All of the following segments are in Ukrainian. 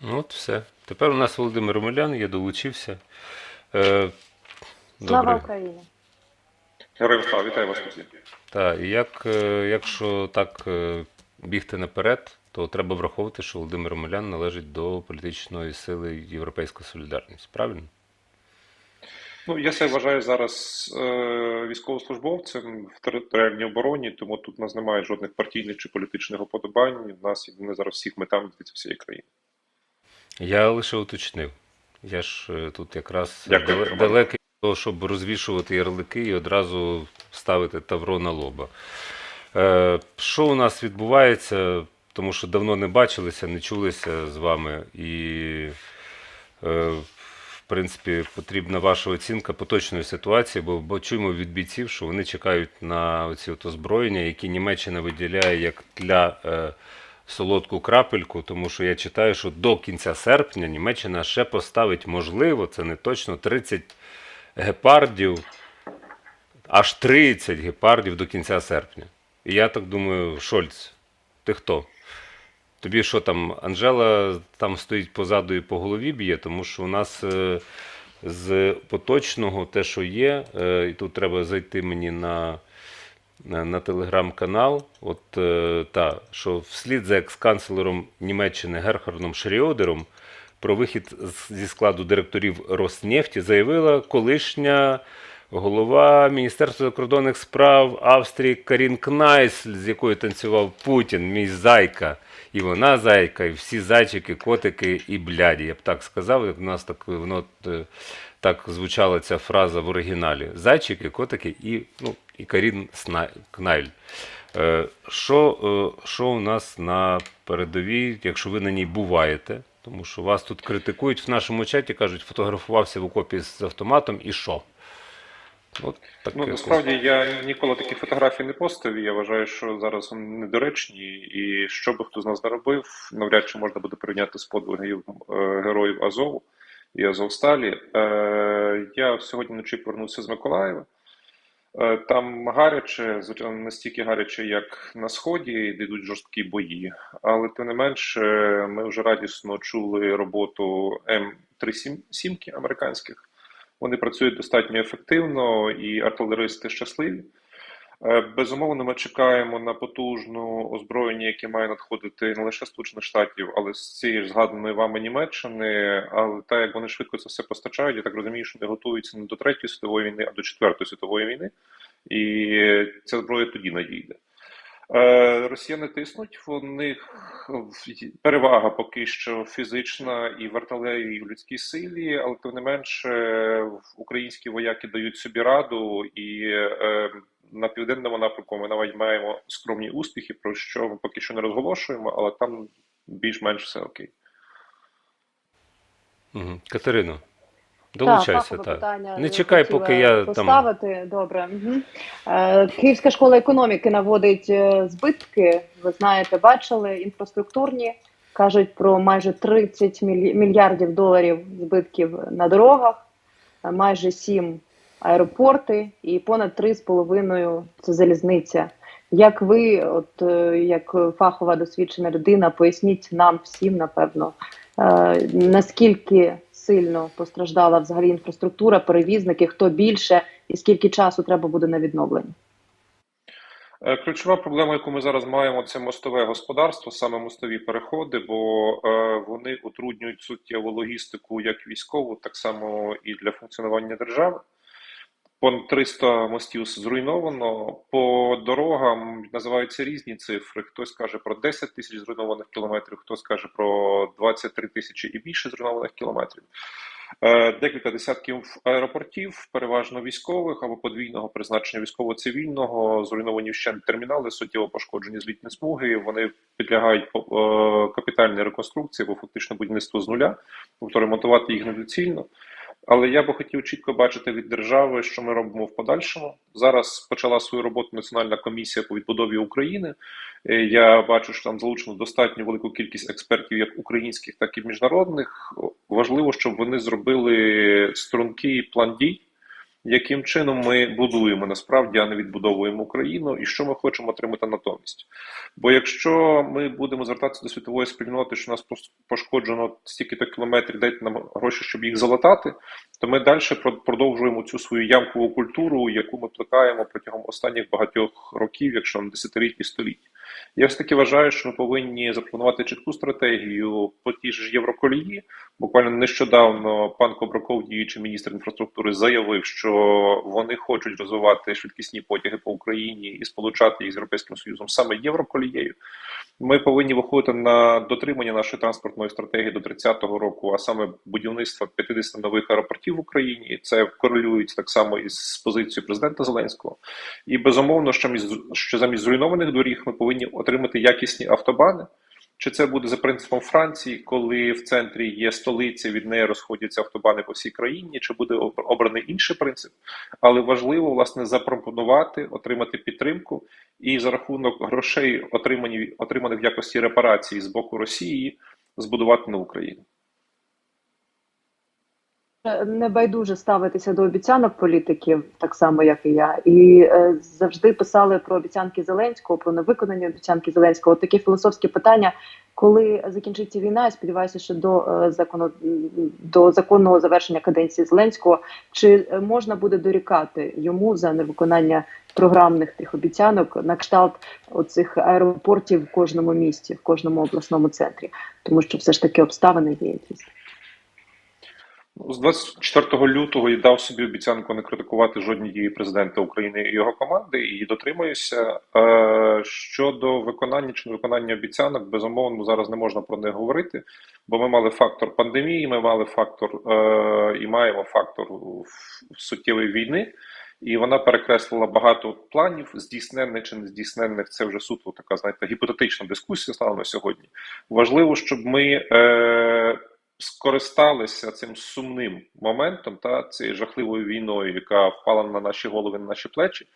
Ну, От все. Тепер у нас Володимир Омелян, я долучився. Е, Слава добре. Україні! Героям слава, вітаю вас тут. Так, і як, е, якщо так е, бігти наперед, то треба враховувати, що Володимир Омелян належить до політичної сили Європейська Солідарність. Правильно? Ну, я себе вважаю зараз е, військовослужбовцем в територіальній обороні, тому тут у нас немає жодних партійних чи політичних уподобань. У нас єдине зараз всіх мета від всієї країни. Я лише уточнив. Я ж е, тут якраз Дякую, Роман. далекий від того, щоб розвішувати ярлики і одразу ставити тавро на лоба. Е, що у нас відбувається? Тому що давно не бачилися, не чулися з вами. І, е, в принципі, потрібна ваша оцінка поточної ситуації, бо, бо чуємо від бійців, що вони чекають на оці от озброєння, які Німеччина виділяє як для. Е, солодку крапельку, тому що я читаю, що до кінця серпня Німеччина ще поставить, можливо, це не точно 30 гепардів, аж 30 гепардів до кінця серпня. І я так думаю, Шольц, ти хто? Тобі що там, Анжела там стоїть позаду і по голові б'є, тому що у нас е, з поточного те, що є, е, і тут треба зайти мені на на, на телеграм-канал, от е, та, що вслід за екс-канцлером Німеччини Герхардом Шріодером про вихід зі складу директорів Роснефті заявила колишня голова Міністерства закордонних справ Австрії Карін Кнайсль, з якою танцював Путін, мій зайка. І вона зайка, і всі зайчики, котики і бляді. Я б так сказав, як у нас так воно е, так звучала ця фраза в оригіналі. Зайчики, котики і, ну, і Карін Кнайль. Е, Що, е, що у нас на передовій, якщо ви на ній буваєте? Тому що вас тут критикують в нашому чаті, кажуть, фотографувався в окопі з автоматом і що? От таке. Ну насправді я ніколи такі фотографії не постив. Я вважаю, що зараз вони недоречні, і що би хто з нас не робив, навряд чи можна буде порівняти з подвигів е, героїв Азову і Азовсталі. Е, я сьогодні вночі повернувся з Миколаєва. Е, Там гаряче, звичайно, настільки гаряче, як на сході, йдуть жорсткі бої. Але тим не менш, е, ми вже радісно чули роботу М377 американських. Вони працюють достатньо ефективно, і артилеристи щасливі. Е, Безумовно, ми чекаємо на потужну озброєння, яке має надходити не лише Сполучених Штатів, але з цієї ж згаданої вами Німеччини. Але так як вони швидко це все постачають, я так розумію, що вони готуються не до третьої світової війни, а до четвертої світової війни, і ця зброя тоді надійде. Е, Росіяни тиснуть, в них перевага поки що фізична і в артилерії, і в людській силі, але тим не менше українські вояки дають собі раду, і е, на південному напрямку ми навіть маємо скромні успіхи, про що ми поки що не розголошуємо, але там більш-менш все окей. Катерино, долучайся. Так, питання Не чекай, поки я там. Добре. Угу. Е, Київська школа економіки наводить е, збитки. Ви знаєте, бачили інфраструктурні. Кажуть про майже 30 мільярдів доларів збитків на дорогах, е, майже 7 аеропорти і понад 3,5 це залізниця. Як ви, от як фахова досвідчена людина, поясніть нам всім, напевно, наскільки сильно постраждала взагалі інфраструктура, перевізники, хто більше і скільки часу треба буде на відновлення? Е, Ключова проблема, яку ми зараз маємо, це мостове господарство, саме мостові переходи, бо е, вони утруднюють суттєву логістику як військову, так само і для функціонування держави. Понад 300 мостів зруйновано. По дорогам називаються різні цифри. Хтось каже про 10 тисяч зруйнованих кілометрів, хтось каже про 23 тисячі і більше зруйнованих кілометрів. Е, Декілька десятків аеропортів, переважно військових або подвійного призначення військово-цивільного, зруйновані вщент термінали, суттєво пошкоджені злітні смуги. Вони підлягають е, капітальній реконструкції, бо фактично будівництво з нуля, тобто ремонтувати їх недоцільно. Але я би хотів чітко бачити від держави, що ми робимо в подальшому. Зараз почала свою роботу Національна комісія по відбудові України. Е, Я бачу, що там залучено достатньо велику кількість експертів, як українських, так і міжнародних. Важливо, щоб вони зробили стрункий план дій, яким чином ми будуємо насправді, а не відбудовуємо Україну, і що ми хочемо отримати натомість. Бо якщо ми будемо звертатися до світової спільноти, що нас пошкоджено стільки-то кілометрів, дайте нам гроші, щоб їх залатати, то ми далі про- продовжуємо цю свою ямкову культуру, яку ми плекаємо протягом останніх багатьох років, якщо не десятиліть і століть. Я все таки вважаю, що ми повинні запланувати чітку стратегію по тій ж Євроколії. Буквально нещодавно пан Кобраков, діючий міністр інфраструктури, заявив, що вони хочуть розвивати швидкісні потяги по Україні і сполучати їх з Європейським Союзом саме Євроколією. Ми повинні виходити на дотримання нашої транспортної стратегії до 30-го року, а саме будівництво 50 нових аеропортів в Україні. Це корелюється так само із позицією президента Зеленського. І безумовно, що замість зруйнованих доріг ми повинні отримати якісні автобани. Чи це буде за принципом Франції, коли в центрі є столиця, від неї розходяться автобани по всій країні, чи буде обраний інший принцип? Але важливо власне запропонувати, отримати підтримку і за рахунок грошей, отриманих в якості репарації з боку Росії, збудувати на Україну. Не байдуже ставитися до обіцянок політиків, так само як і я, і е, завжди писали про обіцянки Зеленського, про невиконані обіцянки Зеленського. От такі філософські питання, коли закінчиться війна, я сподіваюся, що до е, закону до законного завершення каденції Зеленського, чи е, можна буде дорікати йому за невиконання програмних тих обіцянок на кшталт оцих аеропортів в кожному місті, в кожному обласному центрі, тому що все ж таки обставини є якісь. Ну, З 24 лютого я дав собі обіцянку не критикувати жодні дії президента України і його команди, і дотримуюся. Е, Щодо виконання чи невиконання обіцянок, безумовно, зараз не можна про них говорити, бо ми мали фактор пандемії, ми мали фактор е, і маємо фактор суттєвої війни. І вона перекреслила багато планів, здійсненних чи не здійсненних. Це вже суто така, знаєте, гіпотетична дискусія стала на сьогодні. Важливо, щоб ми е, скористалися цим сумним моментом та цією жахливою війною, яка впала на наші голови, на наші плечі,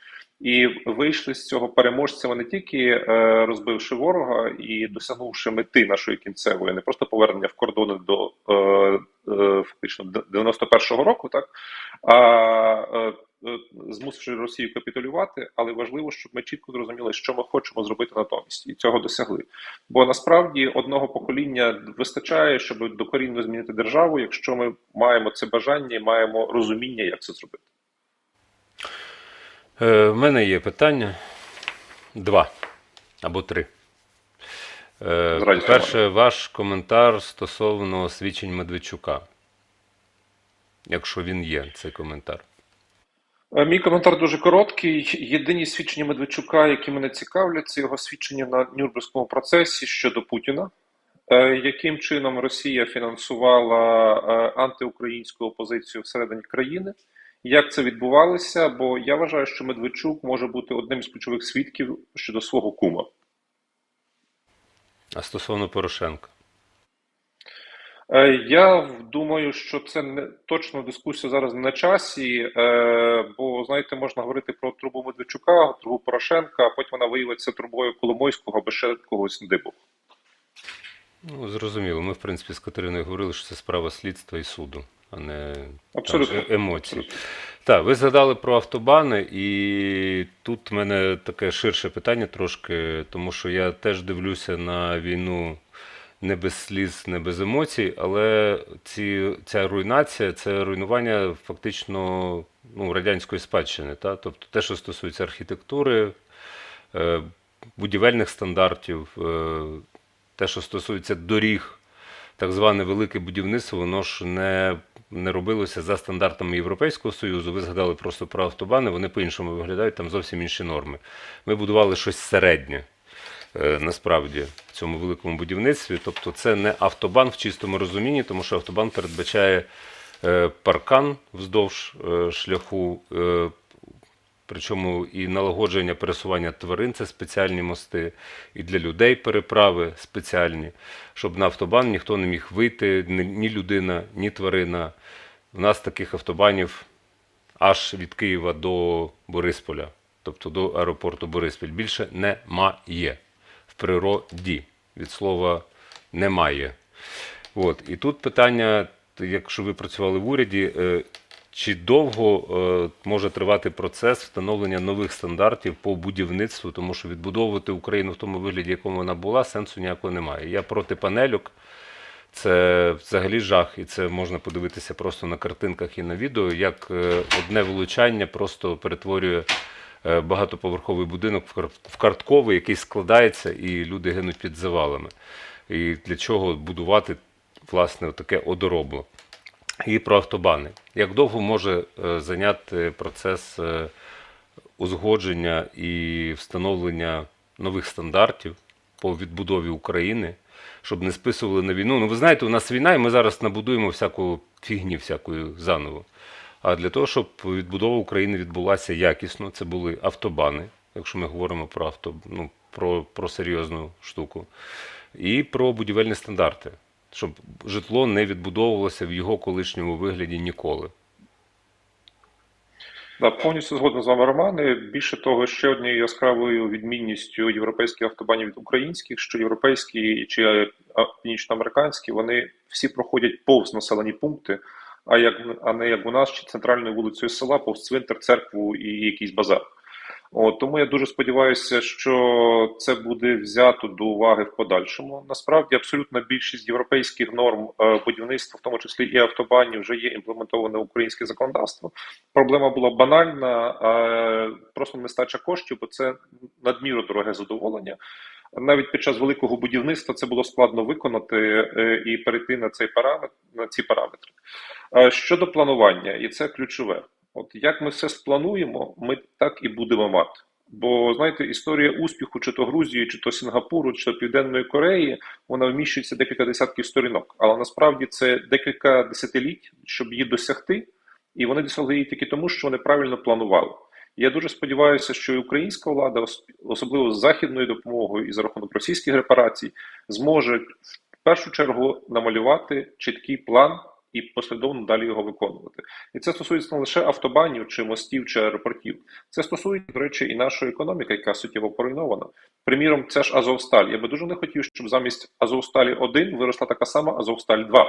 і вийшли з цього переможцями не тільки е, розбивши ворога і досягнувши мети нашої кінцевої, не просто повернення в кордони до е, е, фактично 91-го року, так а змусивши Росію капітулювати, але важливо, щоб ми чітко зрозуміли, що ми хочемо зробити натомість, і цього досягли. Бо насправді одного покоління вистачає, щоб докорінно змінити державу, якщо ми маємо це бажання і маємо розуміння, як це зробити. Е, в мене є питання. Два або три. Е, перше, ваш коментар стосовно свідчень Медведчука. Якщо він є, цей коментар. Е, Мій коментар дуже короткий. Єдині свідчення Медведчука, які мене цікавлять, це його свідчення на Нюрнберзькому процесі щодо Путіна. Е, Яким чином Росія фінансувала е, антиукраїнську опозицію всередині країни? Як це відбувалося? Бо я вважаю, що Медведчук може бути одним з ключових свідків щодо свого кума. А стосовно Порошенка. Е, Я думаю, що це не точно дискусія зараз не на часі, е, бо знаєте, можна говорити про трубу Медведчука, трубу Порошенка, а потім вона виявиться трубою Коломойського або ще когось дибу. Ну, зрозуміло. Ми, в принципі, з Катериною говорили, що це справа слідства і суду, а не Абсолютно. там, емоцій. Так, ви згадали про автобани, і тут в мене таке ширше питання трошки, тому що я теж дивлюся на війну не без сліз, не без емоцій, але ці, ця руйнація це руйнування фактично ну, радянської спадщини. Та? Тобто те, що стосується архітектури, е, будівельних стандартів, е, те, що стосується доріг, так зване велике будівництво, воно ж не, не робилося за стандартами Європейського Союзу. Ви згадали просто про автобани, вони по-іншому виглядають, там зовсім інші норми. Ми будували щось середнє. Е, Насправді в цьому великому будівництві, тобто це не автобан в чистому розумінні, тому що автобан передбачає е, паркан вздовж е, шляху, Причому і налагодження пересування тварин це спеціальні мости, і для людей переправи спеціальні, щоб на автобан ніхто не міг вийти, ні людина, ні тварина. У нас таких автобанів аж від Києва до Борисполя, тобто до аеропорту Бориспіль, більше немає природі. Від слова немає. От. І тут питання, якщо ви працювали в уряді, е, чи довго е, може тривати процес встановлення нових стандартів по будівництву, тому що відбудовувати Україну в тому вигляді, якому вона була, сенсу ніякого немає. Я проти панельок. Це взагалі жах, і це можна подивитися просто на картинках і на відео, як е, одне влучання просто перетворює багатоповерховий будинок в картковий, який складається, і люди гинуть під завалами. І для чого будувати власне таке одоробло? І про автобани. Як довго може е, зайняти процес е, узгодження і встановлення нових стандартів по відбудові України, щоб не списували на війну? Ну, ви знаєте, у нас війна, і ми зараз набудуємо всяку фігні, всякою заново. А для того, щоб відбудова України відбулася якісно, це були автобани, якщо ми говоримо про авто, ну, про, про серйозну штуку, і про будівельні стандарти, щоб житло не відбудовувалося в його колишньому вигляді ніколи. Да, повністю згоден з вами, Романе. Більше того, ще однією яскравою відмінністю європейських автобанів від українських, що європейські чи північноамериканські, вони всі проходять повз населені пункти, а як а не як у нас, чи центральною вулицею села, повз цвинтар, церкву і якийсь базар. От, тому я дуже сподіваюся, що це буде взято до уваги в подальшому. Насправді, абсолютна більшість європейських норм е, будівництва, в тому числі і автобанів, вже є імплементоване українське законодавство. Проблема була банальна, е, просто нестача коштів, бо це надміру дороге задоволення. Навіть під час великого будівництва це було складно виконати е, і перейти на цей параметр на ці параметри. Щодо планування, і це ключове. От як ми все сплануємо, ми так і будемо мати. Бо знаєте, історія успіху, чи то Грузії, чи то Сінгапуру, чи то Південної Кореї, вона вміщується декілька десятків сторінок. Але насправді це декілька десятиліть, щоб її досягти, і вони досягли її тільки тому, що вони правильно планували. Я дуже сподіваюся, що і українська влада, особливо з західною допомогою і за рахунок російських репарацій, зможе в першу чергу намалювати чіткий план і послідовно далі його виконувати. І це стосується не лише автобанів чи мостів чи аеропортів. Це стосується, до речі, і нашої економіки, яка суттєво поруйнована. Приміром, це ж Азовсталь. Я би дуже не хотів, щоб замість Азовсталі 1 виросла така сама Азовсталь 2.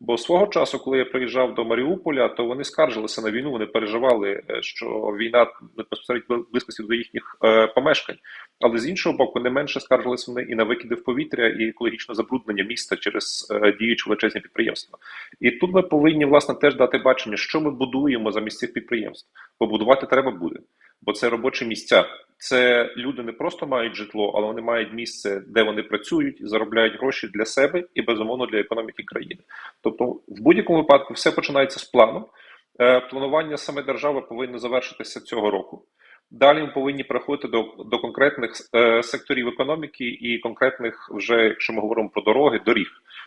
Бо свого часу, коли я приїжджав до Маріуполя, то вони скаржилися на війну, вони переживали, е, що війна безпосередньо близькості до їхніх е, помешкань. Але з іншого боку, не менше скаржилися вони і на викиди в повітря, і екологічне забруднення міста через е, діючі величезні підприємства. І тут ми повинні власне теж дати бачення, що ми будуємо замість цих підприємств. Побудувати треба буде, бо це робочі місця. Це люди не просто мають житло, але вони мають місце, де вони працюють, заробляють гроші для себе і безумовно для економіки країни. Тобто, в будь-якому випадку все починається з плану. Е, Планування саме держави повинно завершитися цього року. Далі ми повинні переходити до, до конкретних е, секторів економіки і конкретних, вже якщо ми говоримо про дороги, доріг.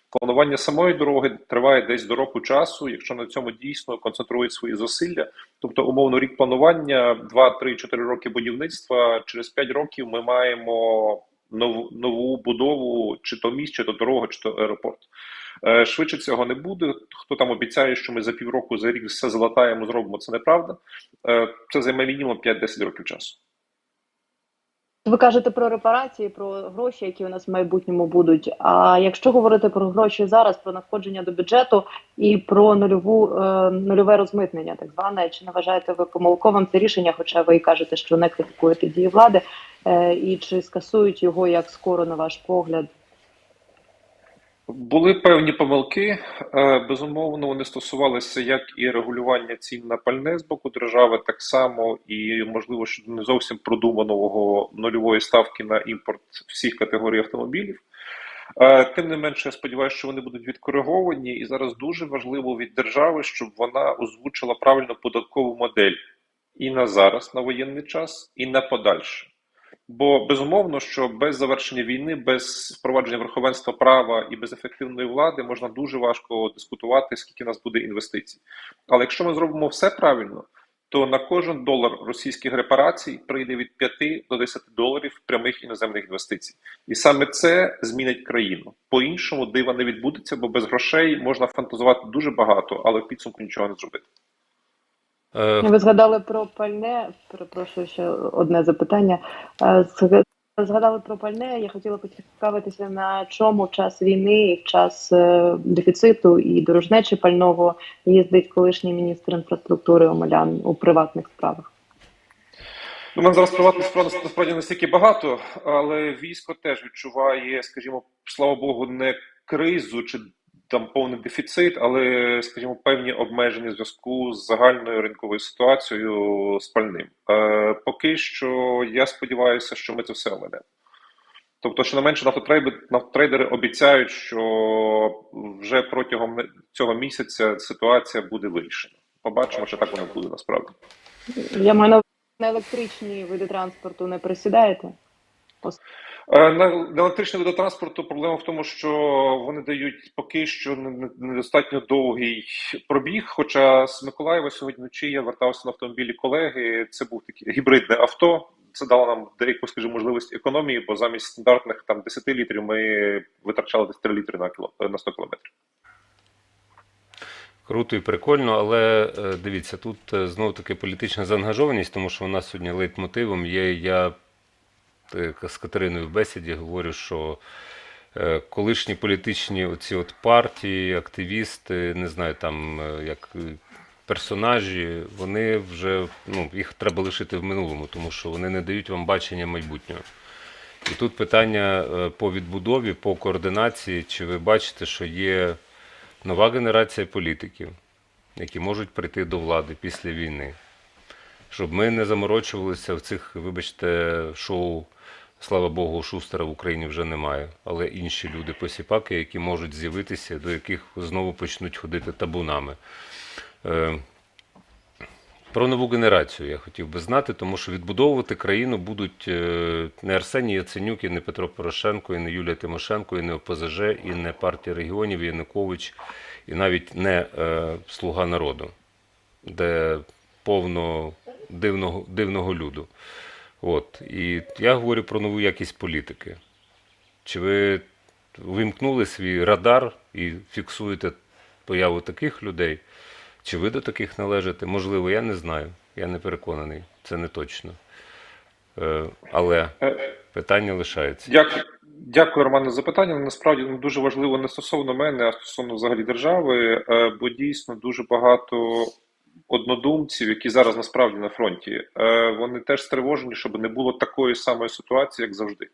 Планування самої дороги триває десь до року часу, якщо на цьому дійсно концентрують свої зусилля. Тобто, умовно, рік планування, 2, 3, 4 роки будівництва. Через 5 років ми маємо нову нову будову, чи то міст, чи то дорога, чи то аеропорт. Е, Швидше цього не буде. Хто там обіцяє, що ми за півроку за рік все залатаємо, зробимо, це неправда. Е, Це займе мінімум 5-10 років часу. Ви кажете про репарації, про гроші, які у нас в майбутньому будуть. А якщо говорити про гроші зараз, про надходження до бюджету і про нульову е, нульове розмитнення, так зване, чи не вважаєте ви помилковим це рішення? Хоча ви і кажете, що не критикуєте дії влади, е, і чи скасують його як скоро на ваш погляд? Були певні помилки. Е, Безумовно, вони стосувалися як і регулювання цін на пальне з боку держави, так само і можливо, що не зовсім продуманого нульової ставки на імпорт всіх категорій автомобілів. Е, Тим не менше, я сподіваюся, що вони будуть відкориговані, і зараз дуже важливо від держави, щоб вона озвучила правильну податкову модель і на зараз, на воєнний час, і на подальше. Бо безумовно, що без завершення війни, без впровадження верховенства права і без ефективної влади можна дуже важко дискутувати, скільки в нас буде інвестицій. Але якщо ми зробимо все правильно, то на кожен долар російських репарацій прийде від 5 до 10 доларів прямих іноземних інвестицій, і саме це змінить країну. По іншому дива не відбудеться, бо без грошей можна фантазувати дуже багато, але в підсумку нічого не зробити. Е, Ви згадали про пальне. Перепрошую ще одне запитання. Е, згадали про пальне. Я хотіла поцікавитися, на чому в час війни і в час е, дефіциту і дорожнечі пального їздить колишній міністр інфраструктури Омелян у приватних справах. Ну, У мене зараз приватних справ насправді настільки багато, але військо теж відчуває, скажімо, слава Богу, не кризу чи там повний дефіцит, але, скажімо, певні обмеження в зв'язку з загальною ринковою ситуацією з пальним. Е, поки що я сподіваюся, що ми це все оминемо. Тобто, що не менше нафтотрейдери, нафтотрейдери обіцяють, що вже протягом цього місяця ситуація буде вирішена. Побачимо, що так воно буде насправді. Я маю на електричні види транспорту не присідаєте? Е, На електричний водотранспорту проблема в тому, що вони дають поки що не- не- недостатньо довгий пробіг. Хоча з Миколаєва сьогодні вночі я вертався на автомобілі колеги. Це був таке гібридне авто. Це дало нам деяку, скажімо, можливість економії, бо замість стандартних там 10 літрів ми витрачали десь 3 літри на кіло на 100 кілометрів. Круто і прикольно, але е, дивіться, тут знову таки політична заангажованість, тому що у нас сьогодні лейтмотивом є. Я е, з Катериною в бесіді говорю, що е, колишні політичні оці от партії, активісти, не знаю, там е, як е, персонажі, вони вже ну, їх треба лишити в минулому, тому що вони не дають вам бачення майбутнього. І тут питання е, по відбудові, по координації. Чи ви бачите, що є нова генерація політиків, які можуть прийти до влади після війни, щоб ми не заморочувалися в цих, вибачте, шоу. Слава Богу, Шустера в Україні вже немає, але інші люди посіпаки, які можуть з'явитися, до яких знову почнуть ходити табунами. Е, Про нову генерацію я хотів би знати, тому що відбудовувати країну будуть е, не Арсеній Яценюк, і не Петро Порошенко, і не Юлія Тимошенко, і не ОПЗЖ, і не партія регіонів, і Янукович, і навіть не е, Слуга народу, де повно дивного, дивного люду. От. І я говорю про нову якість політики. Чи ви вимкнули свій радар і фіксуєте появу таких людей? Чи ви до таких належите? Можливо, я не знаю. Я не переконаний. Це не точно. Е, Але Е, питання лишається. Дякую, дякую, Романе, за запитання. Насправді ну, дуже важливо не стосовно мене, а стосовно взагалі держави, е, бо дійсно дуже багато однодумців, які зараз насправді на фронті, е, вони теж стривожені, щоб не було такої самої ситуації, як завжди.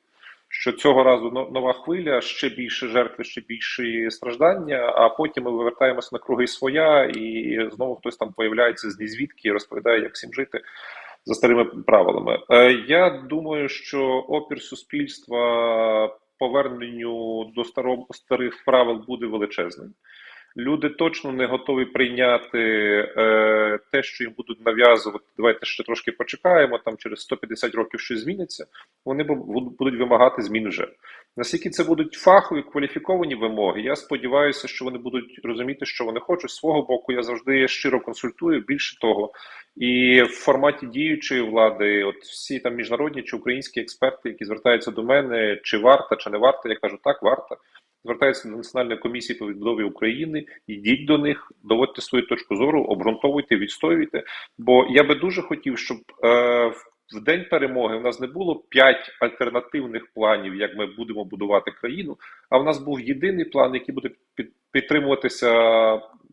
Що цього разу нова хвиля, ще більше жертви, ще більше страждання, а потім ми повертаємося на круги своя, і знову хтось там появляється з нізвідки і розповідає, як всім жити за старими правилами. Е, Я думаю, що опір суспільства поверненню до старих правил буде величезним. Люди точно не готові прийняти е, те, що їм будуть нав'язувати. Давайте ще трошки почекаємо. Там через 150 років щось зміниться. Вони бу- будуть вимагати змін вже. Наскільки це будуть фахові кваліфіковані вимоги, я сподіваюся, що вони будуть розуміти, що вони хочуть. Свого боку, я завжди щиро консультую. Більше того, і в форматі діючої влади, от всі там міжнародні чи українські експерти, які звертаються до мене, чи варта, чи не варта, я кажу, так, варта. Звертаються до Національної комісії по відбудові України, йдіть до них, доводьте свою точку зору, обґрунтовуйте, відстоюйте. Бо я би дуже хотів, щоб е, в- в день перемоги в нас не було п'ять альтернативних планів, як ми будемо будувати країну. А в нас був єдиний план, який буде під, підтримуватися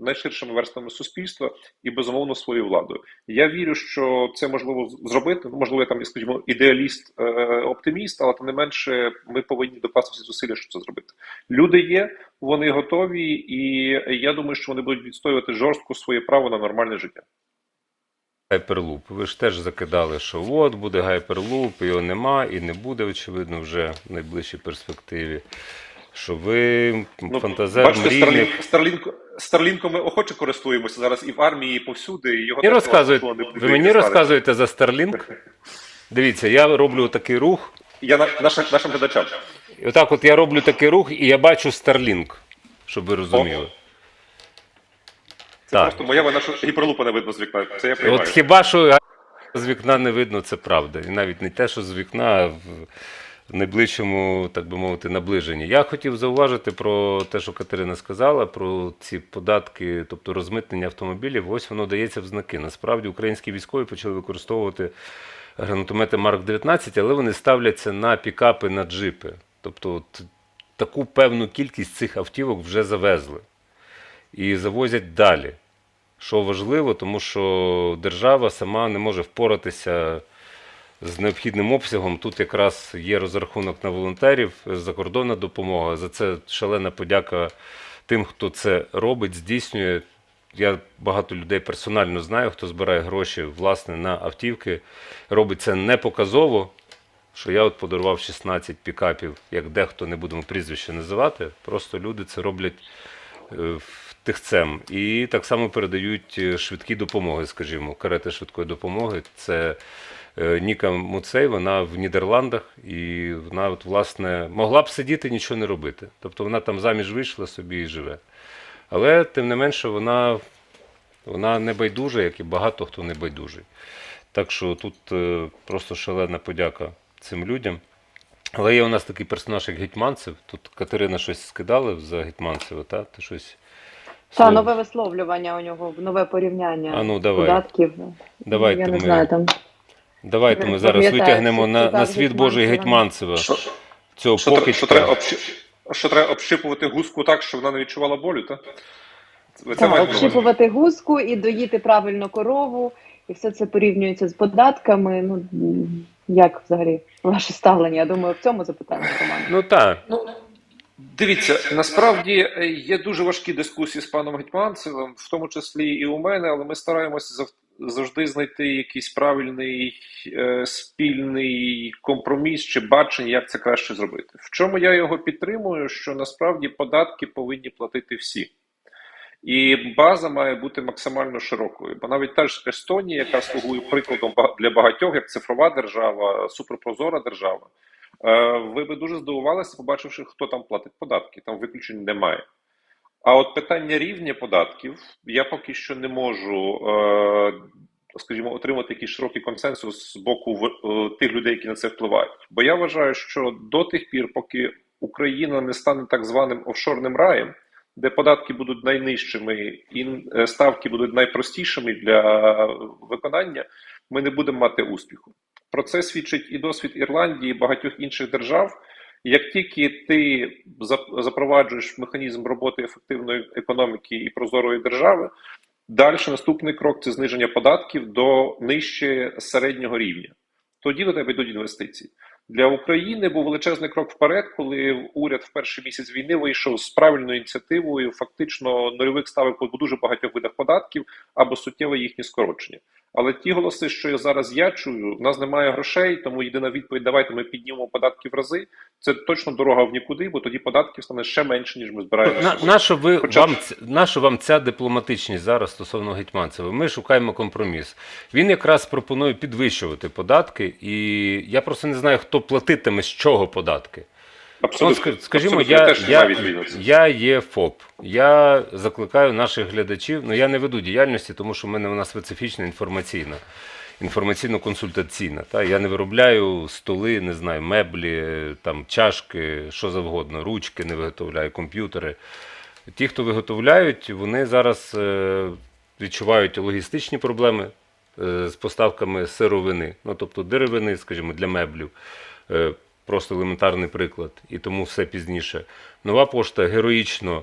найширшими верствами суспільства і безумовно своєю владою. Я вірю, що це можливо зробити. Ну, можливо, я там, скажімо, ідеаліст, е, оптиміст, але тим не менше, ми повинні докласти всі зусилля, щоб це зробити. Люди є, вони готові, і я думаю, що вони будуть відстоювати жорстко своє право на нормальне життя. Гайперлуп. Ви ж теж закидали, що от буде гайперлуп, його нема і не буде, очевидно, вже в найближчій перспективі. Що ви фантазер, Ну, бачите, мрійник. Старлінк, Старлінк, Старлінком ми охоче користуємося зараз і в армії, і повсюди. І його багато хто не ви мені розказуєте за Starlink? Дивіться, я роблю такий рух. Я на, нашим, нашим глядачам. І отак от я роблю такий рух, і я бачу Starlink, щоб ви розуміли. Це Так. просто моя вина, що гіперлупа не видно з вікна. Це я От хіба що з вікна не видно, це правда. І навіть не те, що з вікна, а в найближчому, так би мовити, наближенні. Я хотів зауважити про те, що Катерина сказала, про ці податки, тобто розмитнення автомобілів. Ось воно дається в знаки. Насправді українські військові почали використовувати гранатомети Марк 19, але вони ставляться на пікапи, на джипи. Тобто от, таку певну кількість цих автівок вже завезли і завозять далі. Що важливо, тому що держава сама не може впоратися з необхідним обсягом. Тут якраз є розрахунок на волонтерів, закордонна допомога. За це шалена подяка тим, хто це робить, здійснює. Я багато людей персонально знаю, хто збирає гроші власне на автівки. Робить це не показово. Що я от подарував 16 пікапів, як дехто не будемо прізвище називати. Просто люди це роблять е, тихцем. І так само передають е, швидкі допомоги, скажімо, карети швидкої допомоги. Це е, Ніка Муцей, вона в Нідерландах, і вона, от, власне, могла б сидіти, нічого не робити. Тобто вона там заміж вийшла собі і живе. Але тим не менше, вона, вона не байдужа, як і багато хто не байдужий. Так що тут е, просто шалена подяка цим людям. Але є у нас такий персонаж, як Гетьманцев. Тут Катерина щось скидала за Гетьманцева, та? Ти щось. Та нове висловлювання у нього, нове порівняння А ну, давай. податків. Давайте Я не ми- знаю там. Давайте ми зараз витягнемо на, на світ Божий Гетьманцева. Що, Цього що, що, треба покидька. що треба общипувати гуску так, щоб вона не відчувала болю, так? Це Так, общипувати гуску і доїти правильно корову, і все це порівнюється з податками. Ну як взагалі ваше ставлення? Я думаю, в цьому запитання Роман. Ну так. Дивіться, насправді е, є дуже важкі дискусії з паном Гетьманцевим, в тому числі і у мене, але ми стараємося завжди знайти якийсь правильний е, спільний компроміс чи бачення, як це краще зробити. В чому я його підтримую, що насправді податки повинні платити всі. І база має бути максимально широкою. Бо навіть та ж Естонія, яка слугує прикладом для багатьох, як цифрова держава, суперпрозора держава, ви би дуже здивувалися, побачивши, хто там платить податки. Там виключень немає. А от питання рівня податків я поки що не можу, е, скажімо, отримати якийсь широкий консенсус з боку е, тих людей, які на це впливають. Бо я вважаю, що до тих пір, поки Україна не стане так званим офшорним раєм, де податки будуть найнижчими і е, ставки будуть найпростішими для виконання, ми не будемо мати успіху. Про це свідчить і досвід Ірландії, і багатьох інших держав. Як тільки ти запроваджуєш механізм роботи ефективної економіки і прозорої держави, далі наступний крок це зниження податків до нижче середнього рівня. Тоді до тебе йдуть інвестиції. Для України був величезний крок вперед, коли уряд в перший місяць війни вийшов з правильною ініціативою, фактично нульових ставок по дуже багатьох видах податків або суттєве їхнє скорочення. Але ті голоси, що я зараз я чую, в нас немає грошей, тому єдина відповідь: давайте ми піднімемо податки в рази. Це точно дорога в нікуди, бо тоді податків стане ще менше, ніж ми збираємо. На, нащо ви Хоча- вам ц- нащо вам ця дипломатичність зараз стосовно Гетьманцева? Ми шукаємо компроміс. Він якраз пропонує підвищувати податки, і я просто не знаю, хто платитиме з чого податки. Ну, Абсолютно, ска- скажімо, Абсолютно. я, я, я є ФОП. Я закликаю наших глядачів. Ну я не веду діяльності, тому що в мене вона специфічна інформаційна, інформаційно-консультаційна. Та я не виробляю столи, не знаю, меблі, там чашки, що завгодно, ручки не виготовляю, комп'ютери. Ті, хто виготовляють, вони зараз е, відчувають логістичні проблеми е, з поставками сировини, ну тобто деревини, скажімо, для меблів. Просто елементарний приклад, і тому все пізніше. Нова пошта героїчно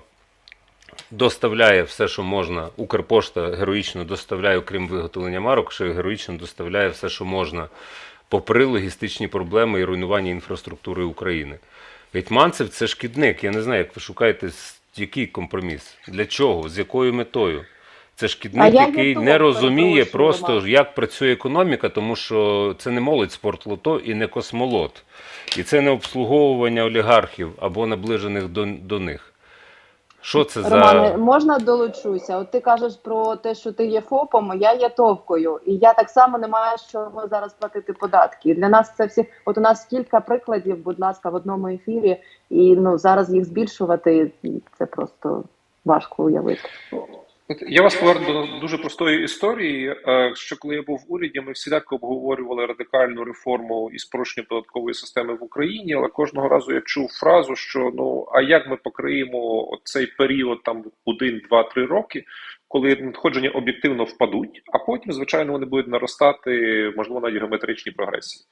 доставляє все, що можна. Укрпошта героїчно доставляє, окрім виготовлення марок, ще героїчно доставляє все, що можна, попри логістичні проблеми і руйнування інфраструктури України. Гетьманцев це шкідник. Я не знаю, як ви шукаєте який компроміс, для чого, з якою метою. Це шкідник, який не розуміє просто, Роман. як працює економіка, тому що це не молодь спортлото і не космолот. І це не обслуговування олігархів або наближених до, до них. Що це Романе, за. можна долучуся? От ти кажеш про те, що ти є ФОПом, а я є товкою, і я так само не маю з чого зараз платити податки. І Для нас це всі. От у нас кілька прикладів, будь ласка, в одному ефірі, і ну зараз їх збільшувати це просто важко уявити. Я вас поверну до дуже простої історії. е, Що коли я був в уряді, ми всіляко обговорювали радикальну реформу і спрощення податкової системи в Україні, але кожного разу я чув фразу, що ну а як ми покриємо цей період там один, два, три роки, коли надходження об'єктивно впадуть, а потім, звичайно, вони будуть наростати, можливо, навіть геометричній прогресії.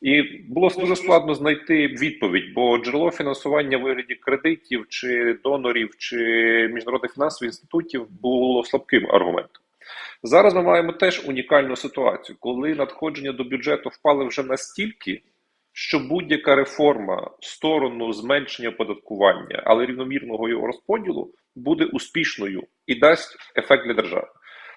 І було дуже складно знайти відповідь, бо джерело фінансування в вигляді кредитів чи донорів чи міжнародних фінансових інститутів було слабким аргументом. Зараз ми маємо теж унікальну ситуацію, коли надходження до бюджету впали вже настільки, що будь-яка реформа в сторону зменшення оподаткування, але рівномірного його розподілу буде успішною і дасть ефект для держави.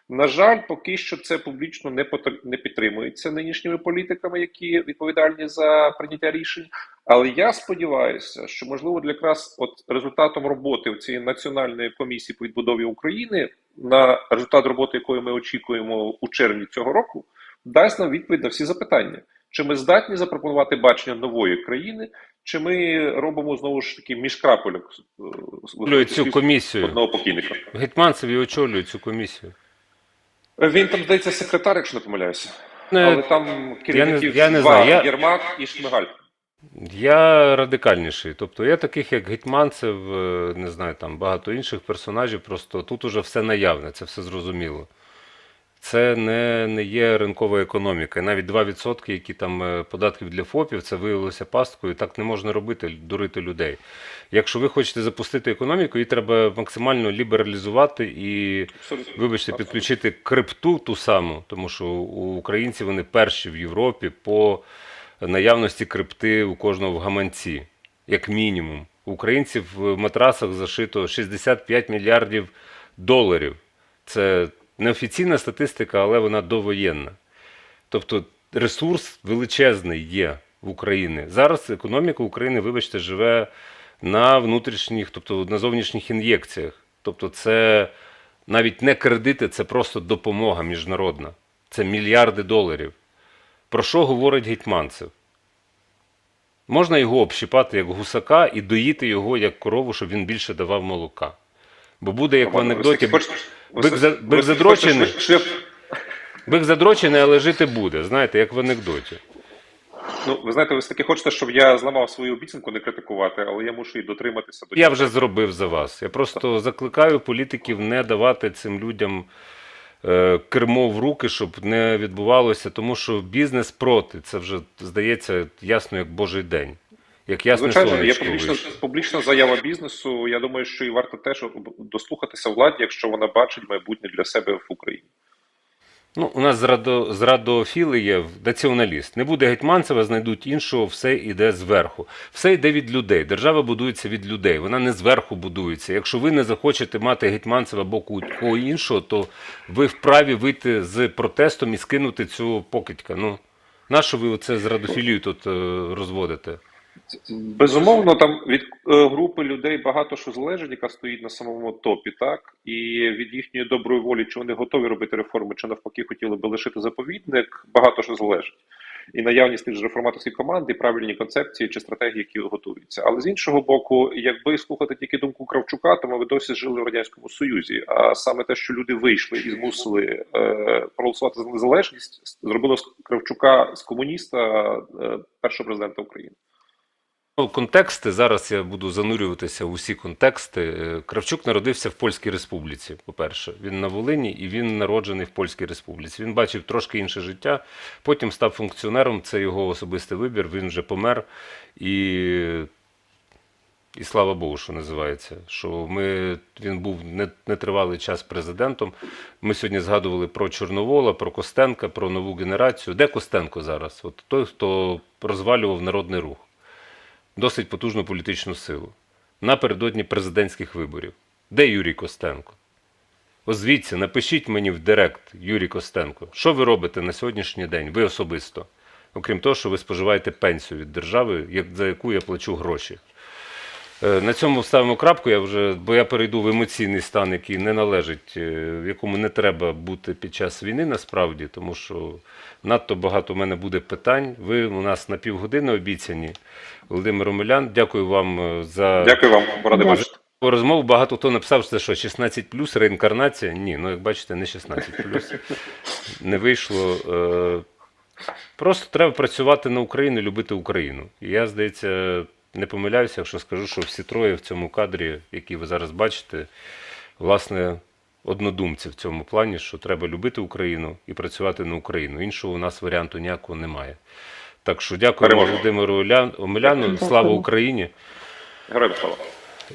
На жаль, поки що це публічно не не підтримується нинішніми політиками, які відповідальні за прийняття рішень. Але я сподіваюся, що можливо для якраз от результатом роботи цієї національної комісії по відбудові України, на результат роботи якої ми очікуємо у червні цього року, дасть нам відповідь на всі запитання. Чи ми здатні запропонувати бачення нової країни, чи ми робимо знову ж таки міжкрапельок е, цю комісію. одного покійника? Гетьманцеві очолює цю комісію. Він там здається секретар, якщо не помиляюся. Не, Але там керівників я не два знаю, я- Єрмак і Шмигаль. Я радикальніший. Тобто я таких, як Гетьманцев, е, не знаю, там багато інших персонажів, просто тут уже все наявне, це все зрозуміло. Це не, не є ринкова економіка. Навіть 2%, які там е, податків для ФОПів, це виявилося пасткою. Так не можна робити, дурити людей. Якщо ви хочете запустити економіку, її треба максимально лібералізувати і Абсолютно. Вибачте, підключити крипту ту саму, тому що у українців вони перші в Європі по наявності крипти у кожного в гаманці, як мінімум. У українців в матрасах зашито 65 мільярдів доларів. Це неофіційна статистика, але вона довоєнна. Тобто ресурс величезний є в Україні. Зараз економіка України, вибачте, живе на внутрішніх, тобто на зовнішніх ін'єкціях. Тобто, це навіть не кредити, це просто допомога міжнародна. Це мільярди доларів. Про що говорить Гетьманцев? Можна його общипати як гусака і доїти його як корову, щоб він більше давав молока. Бо буде як в анекдоті. бик все- задрочений. Бик задрочений, але жити буде. Знаєте, як в анекдоті. Ну, ви знаєте, ви все-таки хочете, щоб я зламав свою обіцянку не критикувати, але я мушу і дотриматися до Я вже зробив за вас. Я просто закликаю політиків не давати цим людям е, кермо в руки, щоб не відбувалося, тому що бізнес проти. Це вже здається ясно як Божий день. Як ясне Звичайно, є публічна, публічна заява бізнесу. Я думаю, що і варто теж дослухатися владі, якщо вона бачить майбутнє для себе в Україні. Ну, у нас зрадо, зрадофіли є націоналіст. Не буде гетьманцева, знайдуть іншого, все йде зверху. Все йде від людей. Держава будується від людей. Вона не зверху будується. Якщо ви не захочете мати гетьманцева або кого іншого, то ви вправі вийти з протестом і скинути цього покидька. Ну, нащо ви оце зрадофілію тут е, розводите? Безумовно, там від е, групи людей багато що залежить, яка стоїть на самому топі, так і від їхньої доброї волі, чи вони готові робити реформи, чи навпаки хотіли би лишити заповідник, багато що залежить. І наявність тих же реформаторських команд, і правильні концепції чи стратегії, які готуються. Але з іншого боку, якби слухати тільки думку Кравчука, то ми досі жили в радянському союзі. А саме те, що люди вийшли і змусили е, проголосувати за незалежність, зробило Кравчука з комуніста е, першого президента України. Ну, Контексти зараз я буду занурюватися в усі контексти. Е, Кравчук народився в Польській Республіці. По-перше, він на Волині і він народжений в Польській Республіці. Він бачив трошки інше життя. Потім став функціонером. Це його особистий вибір. Він вже помер і. І слава Богу, що називається. Що ми, він був не- нетривалий час президентом. Ми сьогодні згадували про Чорновола, про Костенка, про нову генерацію. Де Костенко зараз? От той, хто розвалював народний рух досить потужну політичну силу напередодні президентських виборів. Де Юрій Костенко? Озвіться, напишіть мені в Директ, Юрій Костенко, що ви робите на сьогоднішній день, ви особисто, окрім того, що ви споживаєте пенсію від держави, за яку я плачу гроші. Е, На цьому ставимо крапку, я вже, бо я перейду в емоційний стан, який не належить, е, в якому не треба бути під час війни насправді, тому що надто багато в мене буде питань. Ви у нас на півгодини обіцяні. Володимир Омелян, дякую вам е, за Дякую вам, бачити. розмову. Багато хто написав, що це що 16 плюс реінкарнація. Ні, ну як бачите, не 16 плюс. Не вийшло. Просто треба працювати на Україну, любити Україну. І я, здається, не помиляюся, якщо скажу, що всі троє в цьому кадрі, які ви зараз бачите, власне, однодумці в цьому плані, що треба любити Україну і працювати на Україну. Іншого у нас варіанту ніякого немає. Так що дякуємо Володимиру Омеляну. Слава Україні! Героям слава.